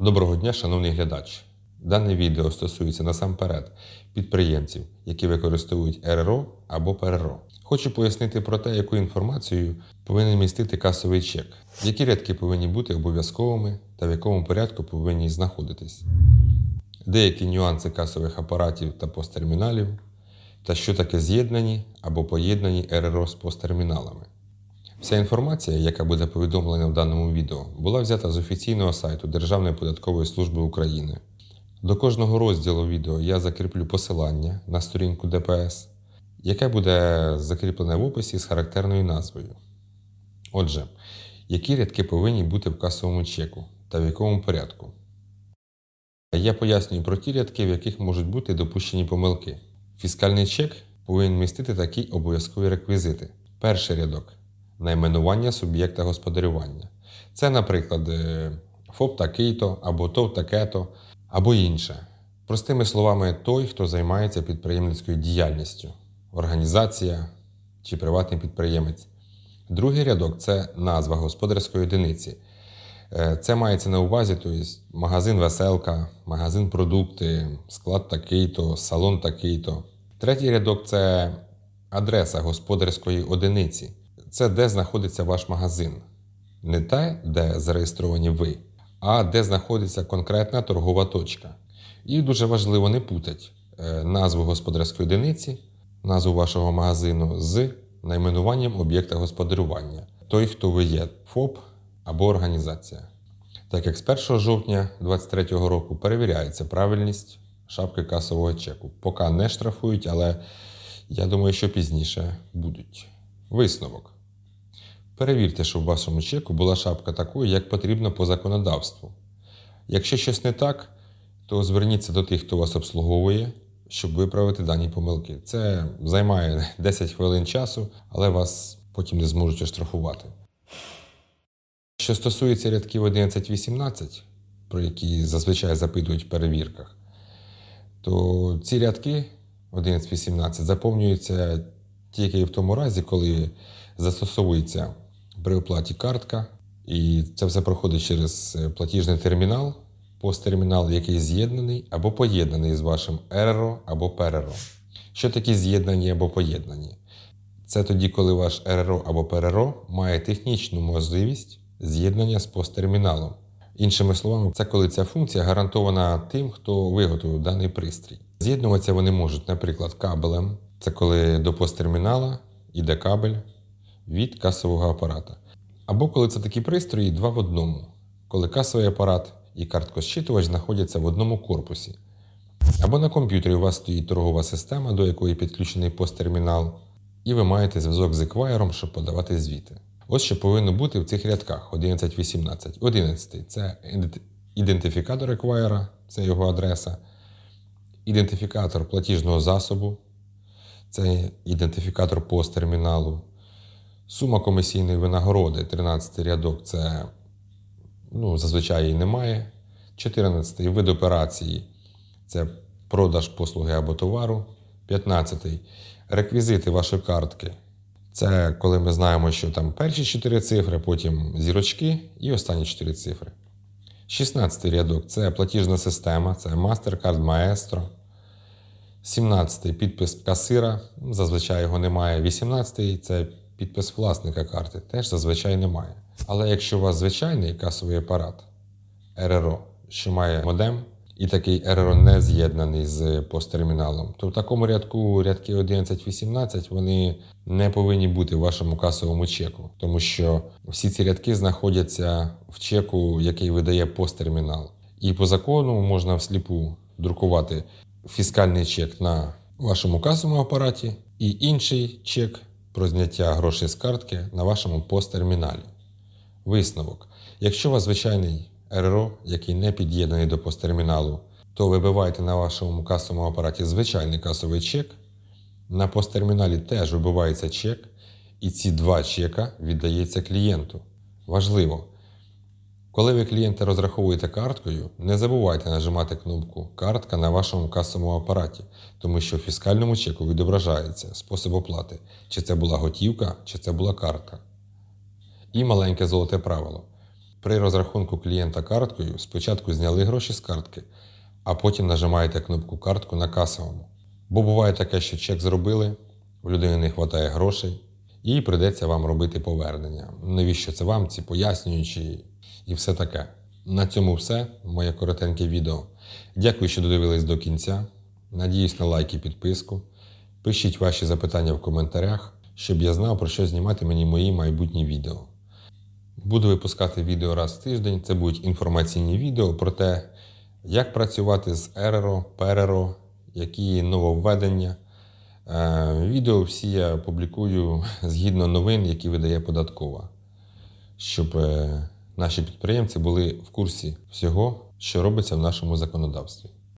Доброго дня, шановний глядач. Дане відео стосується насамперед підприємців, які використовують РРО або ПРРО. Хочу пояснити про те, яку інформацію повинен містити касовий чек, які рядки повинні бути обов'язковими та в якому порядку повинні знаходитись, деякі нюанси касових апаратів та посттерміналів, та що таке з'єднані або поєднані РРО з посттерміналами. Вся інформація, яка буде повідомлена в даному відео, була взята з офіційного сайту Державної податкової служби України. До кожного розділу відео я закріплю посилання на сторінку ДПС, яке буде закріплене в описі з характерною назвою. Отже, які рядки повинні бути в касовому чеку та в якому порядку? Я пояснюю про ті рядки, в яких можуть бути допущені помилки. Фіскальний чек повинен містити такі обов'язкові реквізити. Перший рядок найменування суб'єкта господарювання. Це, наприклад, е, ФОП такий-то, або ТОВ таке-то, або інше. Простими словами, той, хто займається підприємницькою діяльністю, організація чи приватний підприємець. Другий рядок це назва господарської одиниці. Е, Це мається на увазі, тобто магазин веселка, магазин продукти, склад такий-то, салон такий-то. Третій рядок це адреса господарської одиниці. Це де знаходиться ваш магазин. Не те, де зареєстровані ви, а де знаходиться конкретна торгова точка. І дуже важливо не путати е, назву господарської одиниці, назву вашого магазину з найменуванням об'єкта господарювання. Той, хто ви є, ФОП або організація. Так як з 1 жовтня 2023 року перевіряється правильність шапки касового чеку. Поки не штрафують, але я думаю, що пізніше будуть. Висновок. Перевірте, щоб в вашому чеку була шапка такою, як потрібно по законодавству. Якщо щось не так, то зверніться до тих, хто вас обслуговує, щоб виправити дані помилки. Це займає 10 хвилин часу, але вас потім не зможуть оштрафувати. Що стосується рядків 11-18, про які зазвичай запитують в перевірках, то ці рядки 11-18 заповнюються тільки в тому разі, коли застосовується при оплаті картка, і це все проходить через е, платіжний термінал, посттермінал, який з'єднаний або поєднаний з вашим РРО або ПРРО. Що такі з'єднані або поєднані? Це тоді, коли ваш РРО або ПРРО має технічну можливість з'єднання з посттерміналом. Іншими словами, це коли ця функція гарантована тим, хто виготовив даний пристрій. З'єднуватися вони можуть, наприклад, кабелем. Це коли до посттермінала йде кабель від касового апарата. Або коли це такі пристрої два в одному, коли касовий апарат і карткосчитувач знаходяться в одному корпусі. Або на комп'ютері у вас стоїть торгова система, до якої підключений посттермінал, і ви маєте зв'язок з еквайером, щоб подавати звіти. Ось що повинно бути в цих рядках 11.18. 11 це ідентифікатор еквайера, це його адреса, ідентифікатор платіжного засобу, це ідентифікатор посттерміналу, сума комісійної винагороди, 13 рядок це ну, зазвичай її немає. 14 вид операції це продаж послуги або товару. 15 реквізити вашої картки. Це коли ми знаємо, що там перші 4 цифри, потім зірочки і останні 4 цифри. 16 рядок це платіжна система, це MasterCard Maestro. 17 підпис касира, зазвичай його немає. 18 це підпис власника карти, теж зазвичай немає. Але якщо у вас звичайний касовий апарат РРО, що має модем, і такий РРО не з'єднаний з посттерміналом, то в такому рядку рядки 11-18 вони не повинні бути в вашому касовому чеку, тому що всі ці рядки знаходяться в чеку, який видає посттермінал. І по закону можна всліпу друкувати фіскальний чек на вашому касовому апараті і інший чек про зняття грошей з картки на вашому посттерміналі. Висновок. Якщо у вас звичайний РРО, який не під'єднаний до посттерміналу, то вибивайте на вашому касовому апараті звичайний касовий чек. На посттерміналі теж вибивається чек, і ці два чека віддається клієнту. Важливо, коли ви клієнта розраховуєте карткою, не забувайте нажимати кнопку Картка на вашому касовому апараті, тому що в фіскальному чеку відображається спосіб оплати, чи це була готівка, чи це була картка. І маленьке золоте правило. При розрахунку клієнта карткою спочатку зняли гроші з картки, а потім нажимаєте кнопку картку на касовому. Бо буває таке, що чек зробили, в людини не вистачає грошей, і прийдеться вам робити повернення. Навіщо це вам, ці пояснюючі і все таке. На цьому все. Моє коротеньке відео. Дякую, що додивились до кінця. Надіюсь на лайк і підписку. Пишіть ваші запитання в коментарях, щоб я знав, про що знімати мені мої майбутні відео. Буду випускати відео раз в тиждень. Це будуть інформаційні відео про те, як працювати з РРО, ПРРО, які нововведення. Е, Відео всі я публікую згідно новин, які видає податкова, щоб е, наші підприємці були в курсі всього, що робиться в нашому законодавстві.